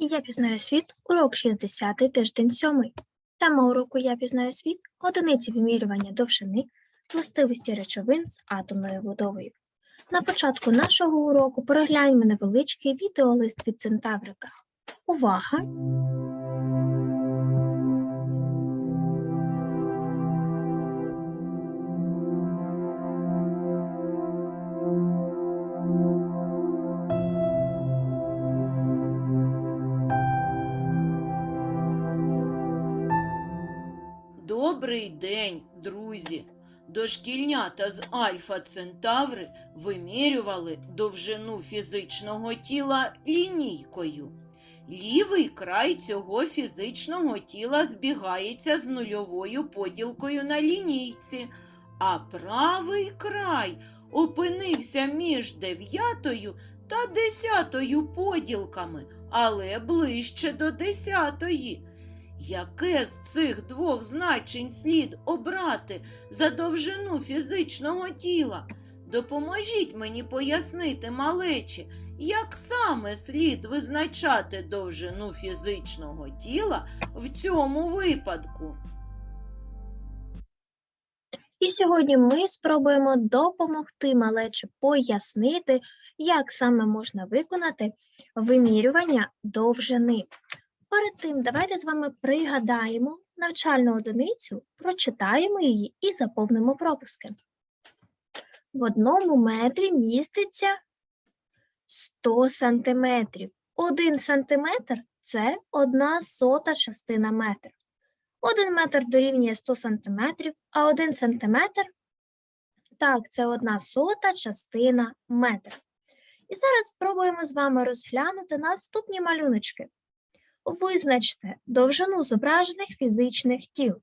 Я пізнаю світ, урок 60, тиждень 7. Тема уроку Я пізнаю світ одиниці вимірювання довжини, властивості речовин з атомною будовою. На початку нашого уроку перегляньмо невеличкий відеолист від Центаврика. Увага! Добрий день, друзі! Дошкільнята з Альфа Центаври вимірювали довжину фізичного тіла лінійкою. Лівий край цього фізичного тіла збігається з нульовою поділкою на лінійці, а правий край опинився між дев'ятою та десятою поділками, але ближче до десятої. Яке з цих двох значень слід обрати за довжину фізичного тіла? Допоможіть мені пояснити, малечі, як саме слід визначати довжину фізичного тіла в цьому випадку. І сьогодні ми спробуємо допомогти малечі пояснити, як саме можна виконати вимірювання довжини. Перед тим давайте з вами пригадаємо навчальну одиницю, прочитаємо її і заповнимо пропуски. В одному метрі міститься 100 сантиметрів. Один сантиметр – це одна сота частина метра. Один метр дорівнює 100 сантиметрів, а один сантиметр – так, це одна сота частина метра. І зараз спробуємо з вами розглянути наступні малюночки. Визначте довжину зображених фізичних тіл.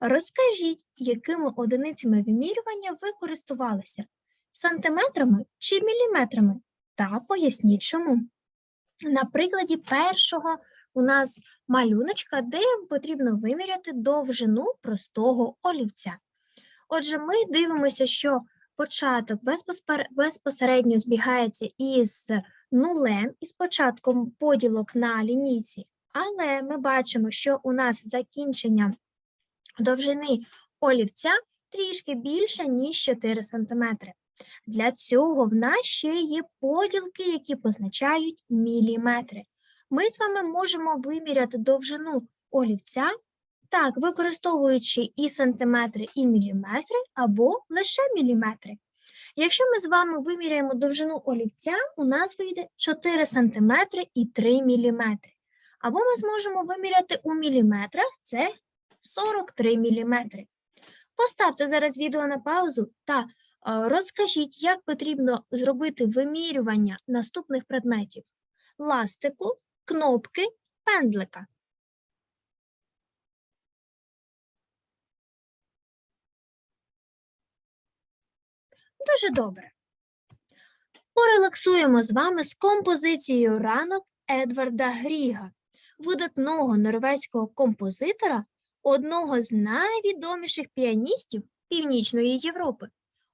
Розкажіть, якими одиницями вимірювання ви користувалися – сантиметрами чи міліметрами? Та поясніть чому. На прикладі першого у нас малюночка, де потрібно виміряти довжину простого олівця. Отже, ми дивимося, що початок безпосередньо збігається із нулем із початком поділок на лінійці, але ми бачимо, що у нас закінчення довжини олівця трішки більше, ніж 4 см. Для цього в нас ще є поділки, які позначають міліметри. Ми з вами можемо виміряти довжину олівця, так, використовуючи і сантиметри, і міліметри, або лише міліметри. Якщо ми з вами виміряємо довжину олівця, у нас вийде 4 см і 3 мм. Або ми зможемо виміряти у міліметрах, це 43 мм. Поставте зараз відео на паузу та е, розкажіть, як потрібно зробити вимірювання наступних предметів: ластику, кнопки, пензлика. Дуже добре. Порелаксуємо з вами з композицією ранок Едварда Гріга, видатного норвезького композитора, одного з найвідоміших піаністів Північної Європи.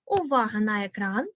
Увага на екран.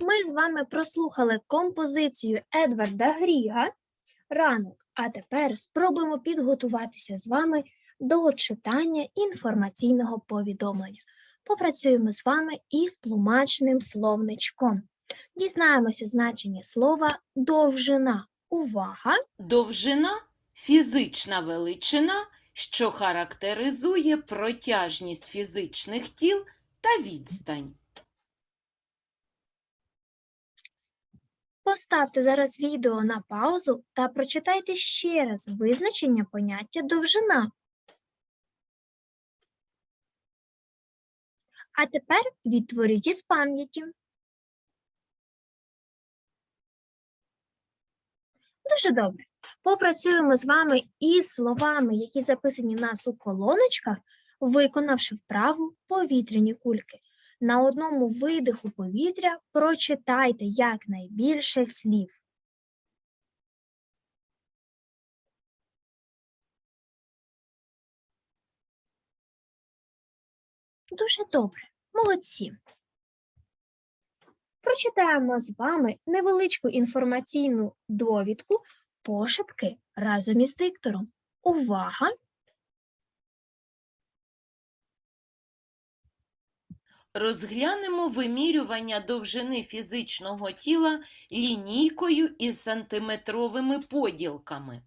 Ми з вами прослухали композицію Едварда Гріга ранок, а тепер спробуємо підготуватися з вами до читання інформаційного повідомлення. Попрацюємо з вами із тлумачним словничком. Дізнаємося значення слова довжина. Увага! Довжина фізична величина, що характеризує протяжність фізичних тіл та відстань. Поставте зараз відео на паузу та прочитайте ще раз визначення поняття довжина. А тепер відтворіть із пам'яті. Дуже добре. Попрацюємо з вами із словами, які записані в нас у колоночках, виконавши вправу повітряні кульки. На одному видиху повітря прочитайте якнайбільше слів. Дуже добре, молодці. Прочитаємо з вами невеличку інформаційну довідку пошепки разом із диктором. Увага! Розглянемо вимірювання довжини фізичного тіла лінійкою із сантиметровими поділками.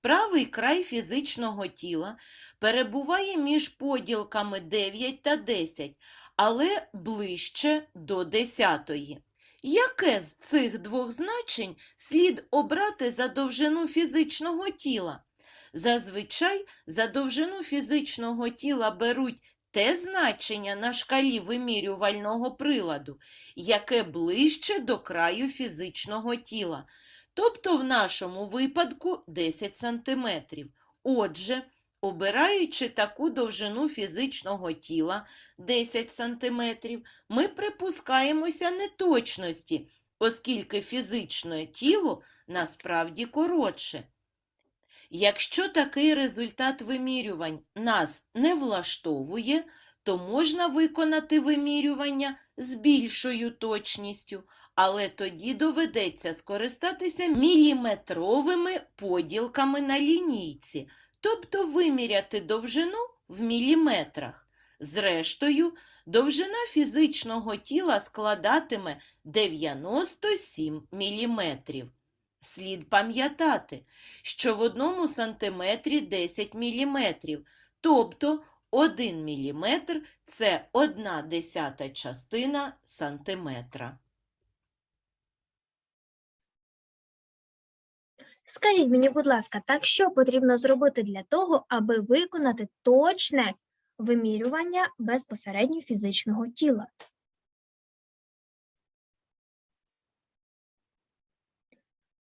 Правий край фізичного тіла перебуває між поділками 9 та 10, але ближче до 10. Яке з цих двох значень слід обрати за довжину фізичного тіла? Зазвичай за довжину фізичного тіла беруть те значення на шкалі вимірювального приладу, яке ближче до краю фізичного тіла, тобто в нашому випадку 10 см. Отже, обираючи таку довжину фізичного тіла 10 см, ми припускаємося неточності, оскільки фізичне тіло насправді коротше. Якщо такий результат вимірювань нас не влаштовує, то можна виконати вимірювання з більшою точністю, але тоді доведеться скористатися міліметровими поділками на лінійці, тобто виміряти довжину в міліметрах. Зрештою, довжина фізичного тіла складатиме 97 міліметрів. Слід пам'ятати, що в одному сантиметрі 10 міліметрів, тобто 1 міліметр – це одна десята частина сантиметра. Скажіть мені, будь ласка, так що потрібно зробити для того, аби виконати точне вимірювання безпосередньо фізичного тіла?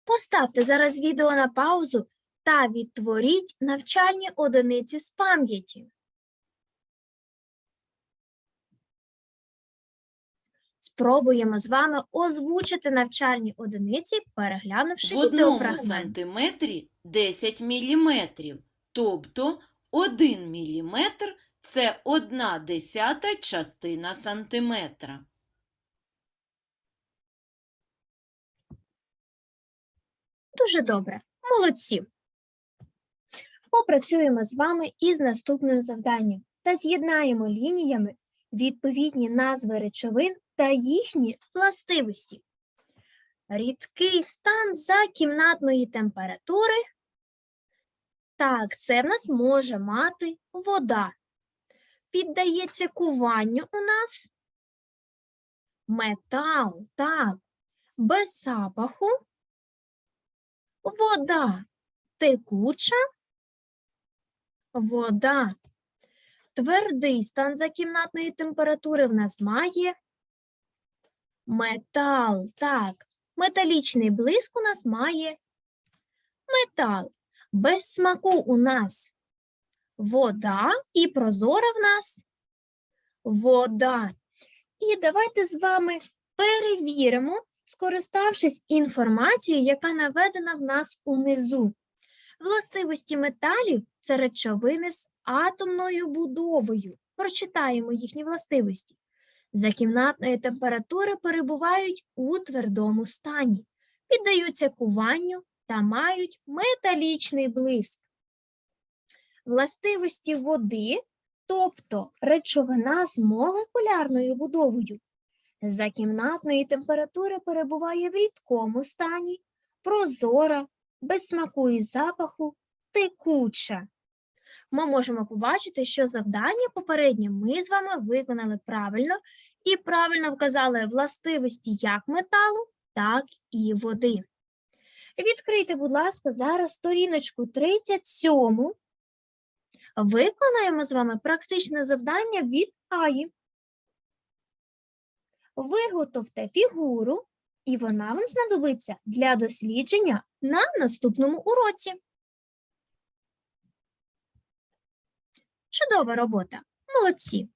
Поставте зараз відео на паузу та відтворіть навчальні одиниці з пам'яті. Спробуємо з вами озвучити навчальні одиниці, переглянувши В одному сантиметрі 10 міліметрів, тобто 1 міліметр – це одна десята частина сантиметра. Дуже добре, молодці. Попрацюємо з вами із наступним завданням та з'єднаємо лініями відповідні назви речовин та їхні властивості. Рідкий стан за кімнатної температури. Так, це в нас може мати вода. Піддається куванню у нас метал, так, без запаху. Вода текуча, вода. Твердий стан за кімнатної температури в нас має метал. Так, металічний блиск у нас має метал. Без смаку у нас вода і прозора в нас вода. І давайте з вами перевіримо, скориставшись інформацією, яка наведена в нас унизу. Властивості металів це речовини з атомною будовою. Прочитаємо їхні властивості. за кімнатної температури перебувають у твердому стані, піддаються куванню та мають металічний блиск. Властивості води, тобто речовина з молекулярною будовою, за кімнатної температури перебуває в рідкому стані, прозора, без смаку і запаху, текуча. Ми можемо побачити, що завдання попереднє ми з вами виконали правильно і правильно вказали властивості як металу, так і води. Відкрийте, будь ласка, зараз сторіночку 37. Виконаємо з вами практичне завдання від Аї. Виготовте фігуру, і вона вам знадобиться для дослідження на наступному уроці. Чудова робота. Молодці.